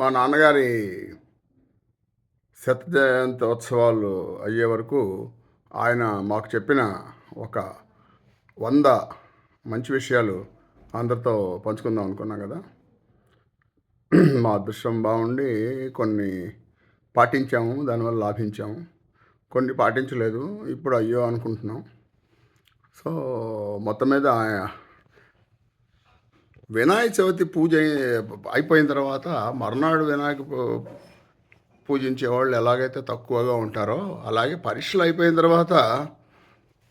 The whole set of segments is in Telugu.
మా నాన్నగారి శత జయంతి ఉత్సవాలు అయ్యే వరకు ఆయన మాకు చెప్పిన ఒక వంద మంచి విషయాలు అందరితో పంచుకుందాం అనుకున్నాం కదా. మా అదృష్టం బాగుండి కొన్ని పాటించాము దానివల్ల లాభించాము. కొన్ని పాటించలేదు ఇప్పుడు అయ్యో అనుకుంటున్నాం. సో మొత్తం మీద వినాయక చవితి పూజ అయిపోయిన తర్వాత మర్నాడు వినాయక పూ- పూజించే వాళ్ళు ఎలాగైతే తక్కువగా ఉంటారో అలాగే పరీక్షలు అయిపోయిన తర్వాత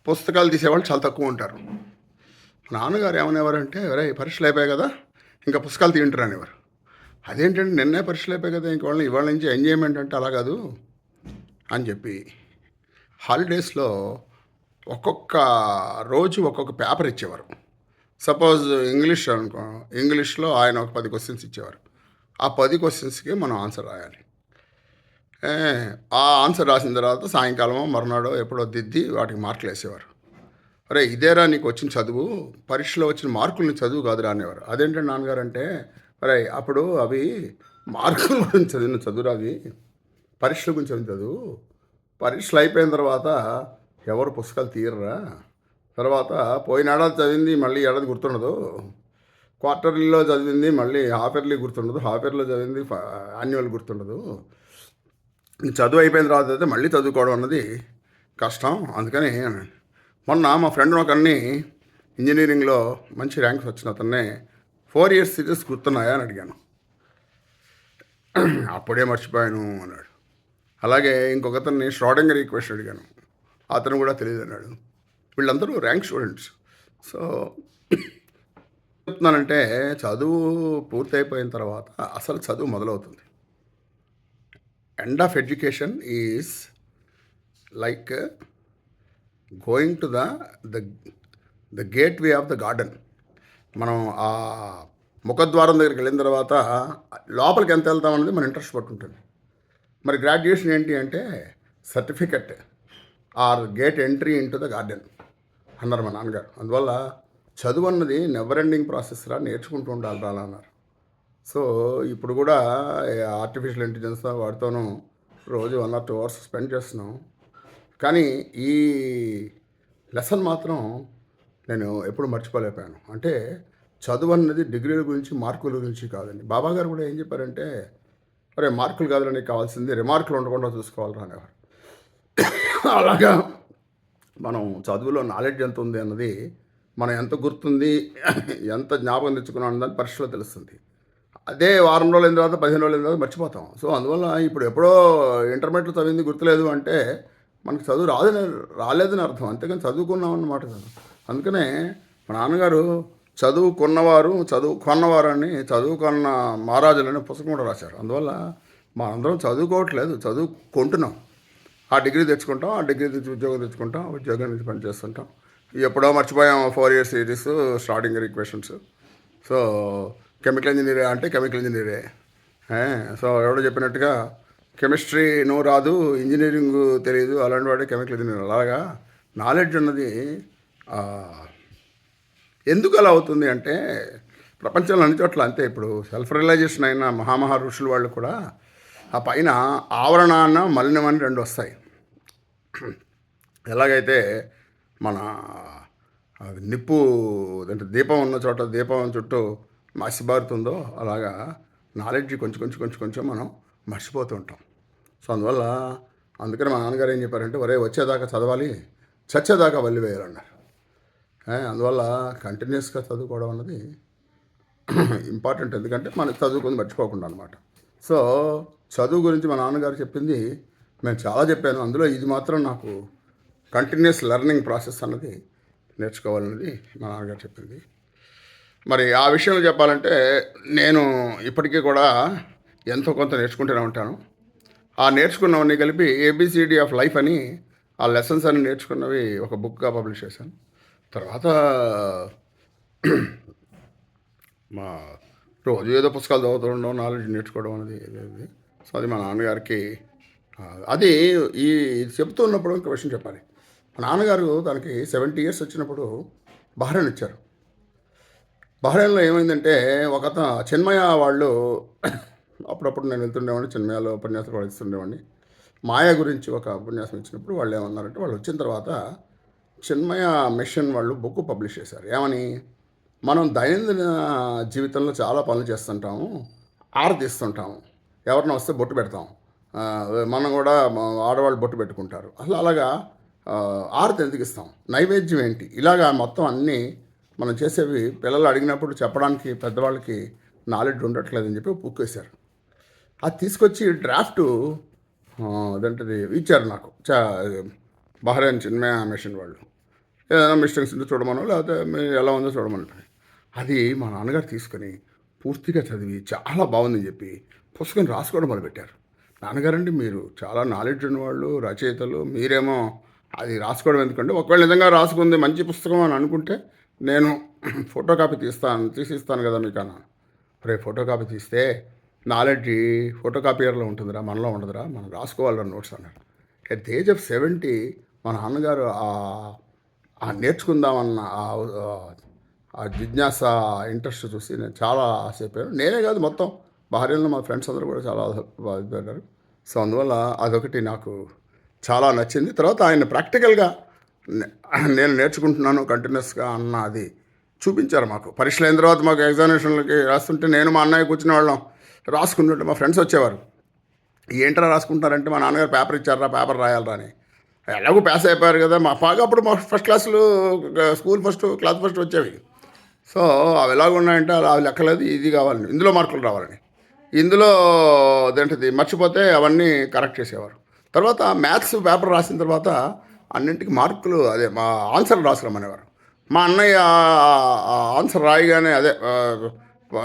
పుస్తకాలు తీసేవాళ్ళు చాలా తక్కువ ఉంటారు. నాన్నగారు ఏమనేవారంటే ఎవరే పరీక్షలు అయిపోయాయి కదా ఇంకా పుస్తకాలు తింటారు అనేవారు. అదేంటంటే నిన్నే పరీక్షలు అయిపోయాయి కదా ఇంక వాళ్ళని ఇవాళ నుంచి ఎంజాయ్మెంట్ అంటే అలా కాదు అని చెప్పి హాలిడేస్లో ఒక్కొక్క రోజు ఒక్కొక్క పేపర్ ఇచ్చేవారు. సపోజ్ ఇంగ్లీష్ అనుకో ఇంగ్లీష్లో ఆయన ఒక పది క్వశ్చన్స్ ఇచ్చేవారు. ఆ పది క్వశ్చన్స్కి మనం ఆన్సర్ రాయాలి. ఆ ఆన్సర్ రాసిన తర్వాత సాయంకాలమో మరునాడో ఎప్పుడో దిద్ది వాటికి మార్కులు వేసేవారు. అరే ఇదేరా నీకు వచ్చిన చదువు? పరీక్షలో వచ్చిన మార్కుల్ని చదువు కాదురా అనేవారు. అదేంటంటే నాన్నగారు అంటే అరే అప్పుడు అవి మార్కుల గురించి చదివిన చదువురా అవి? పరీక్షల గురించి చదివిన చదువు? పరీక్షలు అయిపోయిన తర్వాత ఎవరు పుస్తకాలు తీయర్రా? తర్వాత పోయిన ఏడాది చదివింది మళ్ళీ ఏడాది గుర్తుండదు. క్వార్టర్లీలో చదివింది మళ్ళీ హాఫ్ ఇయర్లీ గుర్తుండదు. హాఫ్ ఇయర్లో చదివింది యాన్యువల్ గుర్తుండదు. చదువు అయిపోయిన తర్వాత అయితే మళ్ళీ చదువుకోవడం అన్నది కష్టం. అందుకని మొన్న మా ఫ్రెండ్ ఒకరిని ఇంజనీరింగ్లో మంచి ర్యాంక్స్ వచ్చిన అతన్నే ఫోర్ ఇయర్స్ సిరీస్ గుర్తున్నాయా అని అడిగాను. అప్పుడే మర్చిపోయాను అన్నాడు. అలాగే ఇంకొకతన్ని ష్రాడింగర్ ఈక్వేషన్ అడిగాను. అతను కూడా తెలియదు అన్నాడు. వీళ్ళందరూ ర్యాంక్ స్టూడెంట్స్. సో చెప్తున్నానంటే చదువు పూర్తయిపోయిన తర్వాత అసలు చదువు మొదలవుతుంది. End of education is like going to the the the gateway of the garden మనం ఆ ముఖద్వారం దగ్గరికి వెళ్ళిన తర్వాత లోపలికి ఎంత వెళ్తామన్నది మన ఇంట్రెస్ట్ పట్టుంటుంది మరి గ్రాడ్యుయేషన్ ఏంటి అంటే certificate are gate entry into the garden. అన్నారు మా నాన్నగారు. అందువల్ల చదువు అన్నది నెవర్ ఎండింగ్ ప్రాసెస్ రా నేర్చుకుంటూ ఉండాలి రా అన్నారు. సో ఇప్పుడు కూడా ఆర్టిఫిషియల్ ఇంటెలిజెన్స్ వాటితోనూ రోజు one or two hours spend చేస్తున్నాం. కానీ ఈ లెసన్ మాత్రం నేను ఎప్పుడు మర్చిపోలేకపోయాను. అంటే చదువు అన్నది డిగ్రీల గురించి మార్కుల గురించి కాదండి. బాబా గారు కూడా ఏం చెప్పారంటే అరే మార్కులు కాదురా నీకు కావాల్సింది రిమార్కులు ఉండకుండా చూసుకోవాలరా అనేవారు. అలాగా మనం చదువులో నాలెడ్జ్ ఎంత ఉంది అన్నది మనం ఎంత గుర్తుంది ఎంత జ్ఞాపకం తెచ్చుకున్నాం అన్నది పరీక్షలో తెలుస్తుంది. అదే వారం రోజుల తర్వాత పదిహేను రోజులైన తర్వాత మర్చిపోతాం. సో అందువల్ల ఇప్పుడు ఎప్పుడో ఇంటర్మీడియట్లో చదివింది గుర్తులేదు అంటే మనకి చదువు రాదు రాలేదని అర్థం. అంతేకాని చదువుకున్నాం అన్నమాట అందుకనే మా నాన్నగారు చదువుకున్నవారు చదువు కొన్నవారు అని చదువుకున్న మహారాజులు అనే పుస్తకం కూడా రాశారు. అందువల్ల మనందరం అందరం చదువుకోవట్లేదు చదువుకుంటున్నాం ఆ డిగ్రీ తెచ్చుకుంటాం ఆ డిగ్రీ తెచ్చి ఉద్యోగం తెచ్చుకుంటాం ఉద్యోగం నుంచి పనిచేస్తుంటాం ఎప్పుడో మర్చిపోయాం four years series starting equations so chemical ఇంజనీరే అంటే కెమికల్ ఇంజనీరే సో ఎవడో చెప్పినట్టుగా కెమిస్ట్రీ నువ్వు రాదు ఇంజనీరింగ్ తెలియదు అలాంటి వాడే కెమికల్ ఇంజనీర్ అలాగా నాలెడ్జ్ ఉన్నది ఎందుకు అలా అవుతుంది అంటే ప్రపంచంలో అన్ని చోట్ల అంతే. ఇప్పుడు సెల్ఫ్ రియలైజేషన్ అయిన మహామహా ఋషులు వాళ్ళు కూడా ఆ పైన ఆవరణాన్న మలినం అని రెండు వస్తాయి. ఎలాగైతే మన నిప్పు అంటే దీపం ఉన్న చోట దీపం చుట్టూ మసిబారుతుందో అలాగా నాలెడ్జ్ కొంచెం కొంచెం కొంచెం కొంచెం మనం మర్చిపోతూ ఉంటాం. సో అందువల్ల అందుకని మా నాన్నగారు ఏం చెప్పారంటే ఒరే వచ్చేదాకా చదవాలి చచ్చేదాకా వల్లి వేయాలన్నారు. అందువల్ల కంటిన్యూస్గా చదువుకోవడం అన్నది ఇంపార్టెంట్. ఎందుకంటే మనకి చదువుకుని మర్చిపోకుండా అనమాట సో చదువు గురించి మా నాన్నగారు చెప్పింది నేను చాలా చెప్పాను. అందులో ఇది మాత్రం నాకు కంటిన్యూస్ లెర్నింగ్ ప్రాసెస్ అన్నది నేర్చుకోవాలన్నది మా నాన్నగారు చెప్పింది. మరి ఆ విషయంలో చెప్పాలంటే నేను ఇప్పటికీ కూడా ఎంతో కొంత నేర్చుకుంటూనే ఉంటాను. ఆ నేర్చుకున్నవన్నీ కలిపి ఏబిసిడి ఆఫ్ లైఫ్ అని ఆ లెసన్స్ అని నేర్చుకున్నవి ఒక బుక్గా పబ్లిష్ చేశాను. తర్వాత మా రోజు ఏదో పుస్తకాలు చదువుతుండడం నాలెడ్జ్ నేర్చుకోవడం అనేది సో అది మా నాన్నగారికి అది ఈ చెప్తూ ఉన్నప్పుడు ఇంకా విషయం చెప్పాలి. మా నాన్నగారు తనకి సెవెంటీ ఇయర్స్ వచ్చినప్పుడు బహ్రెయిన్ ఇచ్చారు. బహ్రెయిన్లో ఏమైందంటే ఒక చిన్మయ వాళ్ళు అప్పుడప్పుడు నేను వెళ్తుండేవాడిని చిన్మయాలో ఉపన్యాసాలు కూడా ఇస్తుండేవాడిని మాయ గురించి ఒక ఉపన్యాసం ఇచ్చినప్పుడు వాళ్ళు ఏమన్నారంటే వాళ్ళు వచ్చిన తర్వాత చిన్మయ మిషన్ వాళ్ళు బుక్ పబ్లిష్ చేశారు. ఏమని? మనం దైనందిన జీవితంలో చాలా పనులు చేస్తుంటాము ఆరతిస్తుంటాము ఎవరిన వస్తే బొట్టు పెడతాం. మనం కూడా ఆడవాళ్ళు బొట్టు పెట్టుకుంటారు. అసలు అలాగా ఆ, ఆరతి ఎందుకు ఇస్తాం? నైవేద్యం ఏంటి? ఇలాగా మొత్తం అన్నీ మనం చేసేవి పిల్లలు అడిగినప్పుడు చెప్పడానికి పెద్దవాళ్ళకి నాలెడ్జ్ ఉండట్లేదని చెప్పి పుక్కేశారు అది తీసుకొచ్చి డ్రాఫ్ట్ అదంటది ఇచ్చారు నాకు. చా బహ్రైన్ చిన్మయ మిషన్ వాళ్ళు. ఏదైనా మిస్టేక్స్ ఉందో చూడమనో లేకపోతే ఎలా ఉందో చూడమంటారు అది మా నాన్నగారు తీసుకొని పూర్తిగా చదివి చాలా బాగుందని చెప్పి పుస్తకం రాసుకోవడం మొదలుపెట్టారు. నాన్నగారండి మీరు చాలా నాలెడ్జ్ ఉన్నవాళ్ళు రచయితలు మీరేమో అది రాసుకోవడం ఎందుకంటే ఒకవేళ నిజంగా రాసుకుంది మంచి పుస్తకం అని అనుకుంటే నేను ఫోటో కాపీ తీస్తాను తీసిస్తాను కదా మీకు అన్నాను. రే ఫోటో కాపీ తీస్తే నాలెడ్జ్ ఫోటో కాపీయర్లో ఉంటుందిరా మనలో ఉండదురా మనం రాసుకోవాలిరా నోట్స్ అన్నారు. At the age of seventy మా నాన్నగారు ఆ- నేర్చుకుందామన్న ఆ- ఆ- జిజ్ఞాస ఇంట్రెస్ట్ చూసి నేను చాలా ఆశైపోయాను నేనే కాదు మొత్తం భార్యలో మా ఫ్రెండ్స్ అందరూ కూడా చాలా బాధపడ్డారు సో అందువల్ల అదొకటి నాకు చాలా నచ్చింది. తర్వాత ఆయన ప్రాక్టికల్గా నేను నేర్చుకుంటున్నాను కంటిన్యూస్గా అన్న అది చూపించారు మాకు. పరీక్షలు అయిన తర్వాత మాకు ఎగ్జామినేషన్లకి రాస్తుంటే నేను మా అన్నయ్య కూర్చునే వాళ్ళం. రాసుకుంటుంటే మా ఫ్రెండ్స్ వచ్చేవారు. ఏంట్రా రాసుకుంటారంటే మా నాన్నగారు పేపర్ ఇచ్చారా పేపర్ రాయాలరా అని. ఎలాగో పాస్ అయిపోయారు కదా మా బాగా అప్పుడు మా ఫస్ట్ క్లాసులు స్కూల్ ఫస్ట్ క్లాస్ ఫస్ట్ వచ్చేవి. సో అవి ఎలాగ ఉన్నాయంటే అలా అవి లెక్కలేదు ఇది కావాలని ఇందులో మార్కులు రావాలని. ఇందులో అదేంటిది మర్చిపోతే అవన్నీ కరెక్ట్ చేసేవారు. తర్వాత మ్యాథ్స్ పేపర్ రాసిన తర్వాత అన్నింటికి మార్కులు అదే మా ఆన్సర్ రాసుకురమ్మనేవారు మా అన్నయ్య ఆన్సర్ రాయగానే అదే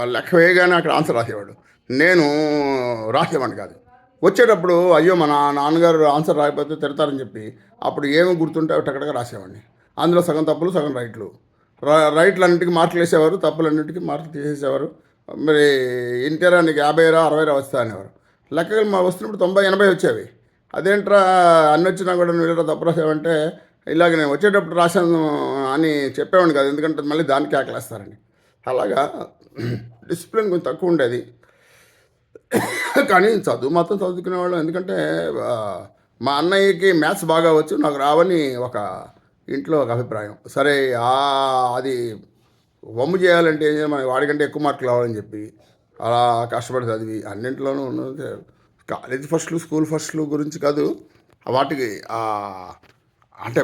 లెక్క వేయగానే అక్కడ ఆన్సర్ రాసేవాడు. నేను రాసేవాడిని కాదు. వచ్చేటప్పుడు అయ్యో మా నాన్నగారు ఆన్సర్ రాయకపోతే తిడతారని చెప్పి అప్పుడు ఏమి గుర్తుంటే అవి రాసేవాడిని. అందులో సగం తప్పులు సగం రైట్లు. రైట్లు అన్నింటికి మార్కులు వేసేవారు తప్పులన్నింటికి మార్కులు తీసేసేవారు. మరి ఎన్టీఆర్ నీకు యాభై రా అరవై రా వస్తా అనేవారు. లెక్కలు మా వస్తున్నప్పుడు తొంభై ఎనభై వచ్చేవి. అదేంట్రా అన్ని వచ్చినా కూడా నువ్వు తప్పు రాసావంటే ఇలాగ నేను వచ్చేటప్పుడు రాశాను అని చెప్పేవాడిని కదా. ఎందుకంటే మళ్ళీ దానికి ఆకలేస్తారని. అలాగా డిసిప్లిన్ కొంచెం తక్కువ ఉండేది. కానీ చదువు మాత్రం చదువుకునేవాళ్ళం. ఎందుకంటే మా అన్నయ్యకి మ్యాథ్స్ బాగా వచ్చు. నాకు రావని ఒక ఇంట్లో ఒక అభిప్రాయం. సరే అది వమ్ము చేయాలంటే ఏం చేయాలి? మనకి వాడికంటే ఎక్కువ మార్కులు రావాలని చెప్పి అలా కష్టపడి చదివి అన్నింటిలోనూ ఉన్నది. కాలేజ్ ఫస్ట్లు స్కూల్ ఫస్ట్లు గురించి కాదు వాటికి అంటే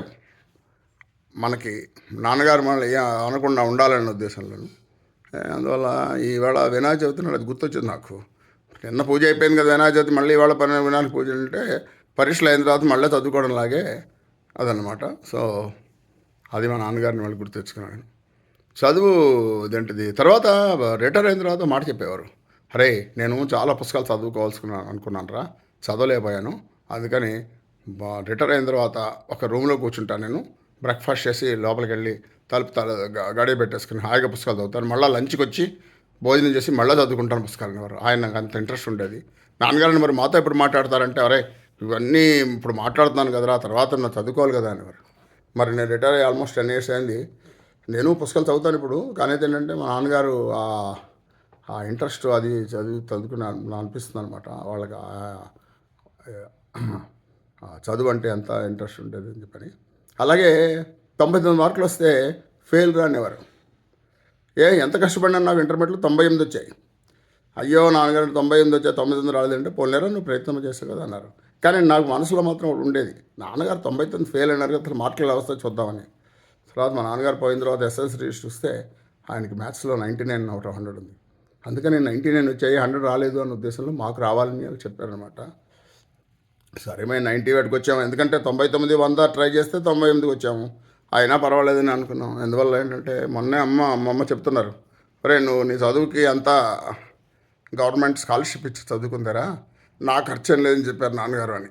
మనకి నాన్నగారు మనల్ని అనకుండా ఉండాలనే ఉద్దేశంలో అందువల్ల ఈవేళ వినాయక చవితి అది గుర్తొచ్చింది నాకు. నిన్న పూజ అయిపోయింది కదా వినాయక చవితి మళ్ళీ ఇవాళ పని వినాయక పూజ అంటే పరీక్షలు అయిన తర్వాత మళ్ళీ చదువుకోవడం లాగే అదనమాట సో అది మా నాన్నగారిని వాళ్ళు గుర్తు తెచ్చుకున్నాను. చదువు ఇదేంటిది? తర్వాత రిటైర్ అయిన తర్వాత మాట చెప్పేవారు. అరే నేను చాలా పుస్తకాలు చదువుకోవాల్సుకున్నాను అనుకున్నాను రా చదవలేకపోయాను. అందుకని రిటైర్ అయిన తర్వాత ఒక రూమ్లో కూర్చుంటాను నేను. బ్రేక్ఫాస్ట్ చేసి లోపలికి వెళ్ళి తలుపు తల గడియ పెట్టేసుకుని హాయిగా పుస్తకాలు చదువుతాను. మళ్ళీ లంచ్కి వచ్చి భోజనం చేసి మళ్ళీ చదువుకుంటాను పుస్తకాలు. అనేవారు ఆయన నాకు అంత ఇంట్రెస్ట్ ఉండేది. నాన్నగారిని మరి మాతో ఎప్పుడు మాట్లాడతారంటే అరే ఇవన్నీ ఇప్పుడు మాట్లాడుతున్నాను కదరా తర్వాత నా చదువుకోవాలి కదా అనేవారు. మరి నేను రిటైర్ అయ్యి ఆల్మోస్ట్ టెన్ ఇయర్స్ అయింది. నేను పుస్తకాలు చదువుతాను ఇప్పుడు. కానీ అయితే ఏంటంటే మా నాన్నగారు ఆ ఇంట్రెస్ట్ అది చదివి చదువుకుని అనిపిస్తుంది అనమాట వాళ్ళకి చదువు అంటే ఎంత ఇంట్రెస్ట్ ఉండేది అని చెప్పని. అలాగే తొంభై తొమ్మిది మార్కులు వస్తే ఫెయిల్ రానేవారు ఏ ఎంత కష్టపడినా నాకు ఇంటర్మీడియట్లో తొంభై ఎనిమిది వచ్చాయి. అయ్యో నాన్నగారు తొంభై ఎనిమిది వచ్చాయి తొంభై తొమ్మిది రాలేదంటే పోలేరా నువ్వు ప్రయత్నం చేసావు కదా అన్నారు. కానీ నాకు మనసులో మాత్రం ఉండేది. నాన్నగారు తొంభై తొమ్మిది ఫెయిల్ అయినారు అసలు మార్కులు వస్తే చూద్దామని. తర్వాత మా నాన్నగారు పోయిన తర్వాత ఎస్ఎస్సీ రిజిస్టర్ చూస్తే ఆయనకి మ్యాథ్స్లో ninety nine out of hundred ఉంది. అందుకని నైంటీ నైన్ వచ్చాయి హండ్రెడ్ రాలేదు అన్న ఉద్దేశంలో మాకు రావాలని వాళ్ళు చెప్పారనమాట సరే మేము నైంటీ వాటికి వచ్చాము. ఎందుకంటే తొంభై తొమ్మిది వంద ట్రై చేస్తే తొంభై ఎనిమిదికి వచ్చాము. అయినా పర్వాలేదని అనుకున్నాం. ఎందువల్ల ఏంటంటే మొన్నే అమ్మ అమ్మమ్మ చెప్తున్నారు ఒరే నువ్వు నీ చదువుకి అంతా గవర్నమెంట్ స్కాలర్షిప్ ఇచ్చి చదువుకుందారా? నా ఖర్చు ఏం లేదని చెప్పారు నాన్నగారు అని.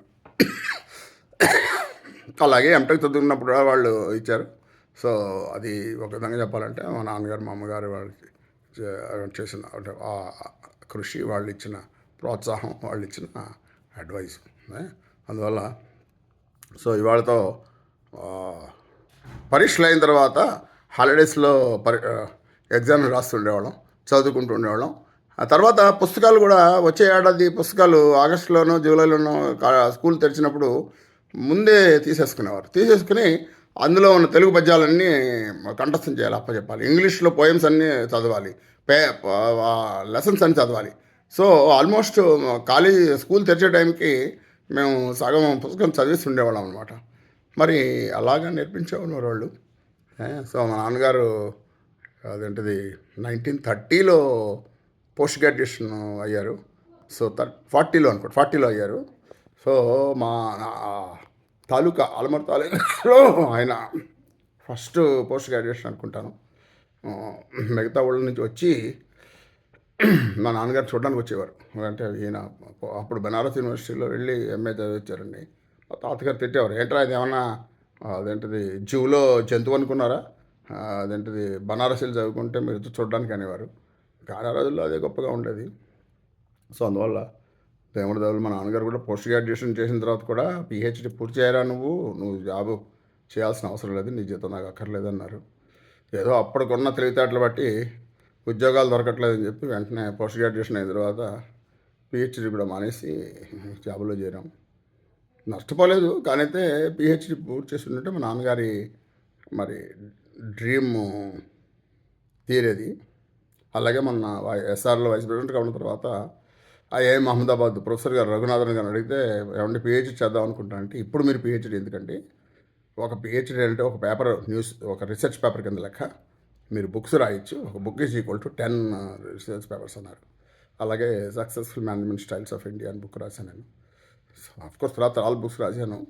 అలాగే ఎంటెక్ చదువుకున్నప్పుడు కూడా వాళ్ళు ఇచ్చారు. సో అది ఒక విధంగా చెప్పాలంటే మా నాన్నగారు మా అమ్మగారు వాళ్ళకి చేసిన ఆ కృషి వాళ్ళు ఇచ్చిన ప్రోత్సాహం వాళ్ళు ఇచ్చిన అడ్వైస్ అందువల్ల సో ఇవాళతో పరీక్షలు అయిన తర్వాత హాలిడేస్లో పరి ఎగ్జామ్ రాస్తుండేవాళ్ళం చదువుకుంటూ ఉండేవాళ్ళం. ఆ తర్వాత పుస్తకాలు కూడా వచ్చే ఏడాది పుస్తకాలు ఆగస్టులోనో జూలైలోనో కా- స్కూల్ తెరిచినప్పుడు ముందే తీసేసుకునేవారు. తీసేసుకుని అందులో ఉన్న తెలుగు పద్యాలన్నీ కంఠస్థం చేయాలి అప్పచెప్పాలి. ఇంగ్లీష్లో పోయమ్స్ అన్నీ చదవాలి. పే లెసన్స్ అన్ని చదవాలి. సో ఆల్మోస్ట్ కాలేజీ స్కూల్ తెరిచే టైంకి మేము సగం పుస్తకం చదివేసి ఉండేవాళ్ళం అనమాట మరి అలాగా నేర్పించేవాళ్ళు వాళ్ళు సో మా నాన్నగారు అదేంటిది నైన్టీన్ థర్టీలో పోస్ట్ గ్రాడ్యుయేషన్ అయ్యారు. సో థర్ ఫార్టీలో అనుకో ఫార్టీలో అయ్యారు. సో మా తాలూకా ఆలమర్ తాలూకాలో ఆయన ఫస్ట్ పోస్ట్ గ్రాడ్యుయేషన్ అనుకుంటాను. మిగతా ఊళ్ళ నుంచి వచ్చి మా నాన్నగారు చూడడానికి వచ్చేవారు. అంటే ఈయన అప్పుడు బనారస్ యూనివర్సిటీలో వెళ్ళి ఎంఏ చదివించారండి. మా తాతగారు తిట్టేవారు. ఏంట్రా ఇది ఏమన్నా అదేంటిది జూలో జంతువు అనుకున్నారా? అదేంటిది బనారసీలు చదువుకుంటే మీరు చూడడానికి అనేవారు. కానీ ఆ రోజుల్లో అదే గొప్పగా ఉండేది. సో అందువల్ల దేవుడి దేవుడు మా నాన్నగారు కూడా పోస్ట్ గ్రాడ్యుయేషన్ చేసిన తర్వాత కూడా పిహెచ్డి పూర్తి చేయరా నువ్వు? నువ్వు జాబ్ చేయాల్సిన అవసరం లేదు నీ జీతం నాకు అక్కర్లేదు అన్నారు. ఏదో అప్పటికున్న తెలివితేటలు బట్టి ఉద్యోగాలు దొరకట్లేదని చెప్పి వెంటనే పోస్ట్ గ్రాడ్యుయేషన్ అయిన తర్వాత పిహెచ్డి కూడా మానేసి జాబ్లో చేరాం. నష్టపోలేదు కానీ అయితే పిహెచ్డి పూర్తి చేసి ఉంటే మా నాన్నగారి మరి డ్రీమ్ తీరేది. అలాగే మొన్న వై- ఎస్ఆర్లో వైస్ ప్రెసిడెంట్గా ఉన్న తర్వాత ఐఐఎం అహ్మదాబాద్ ప్రొఫెసర్ గారు రఘునాథన్ గారు అడిగితే ఏమంటే పిహెచ్డి చేద్దాం అనుకుంటాను అంటే ఇప్పుడు మీరు పిహెచ్డి ఎందుకంటే ఒక పిహెచ్డి అంటే ఒక పేపర్ న్యూస్ ఒక రీసెర్చ్ పేపర్ కింద లెక్క మీరు బుక్స్ రాయొచ్చు. ఒక book is equal to ten research papers అన్నారు. అలాగే successful management styles of India అని బుక్ రాశాను నేను సో కోర్స్ తర్వాత ఆల్ బుక్స్ రాశాను.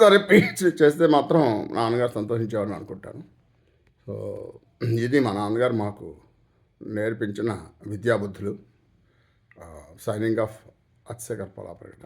సరే పిహెచ్డి చేస్తే మాత్రం నాన్నగారు సంతోషించేవారని అనుకుంటాను. సో ఇది మా నాన్నగారు మాకు నేర్పించిన విద్యాబుద్ధులు. Signing off అత్సగర్ పొలాపరేట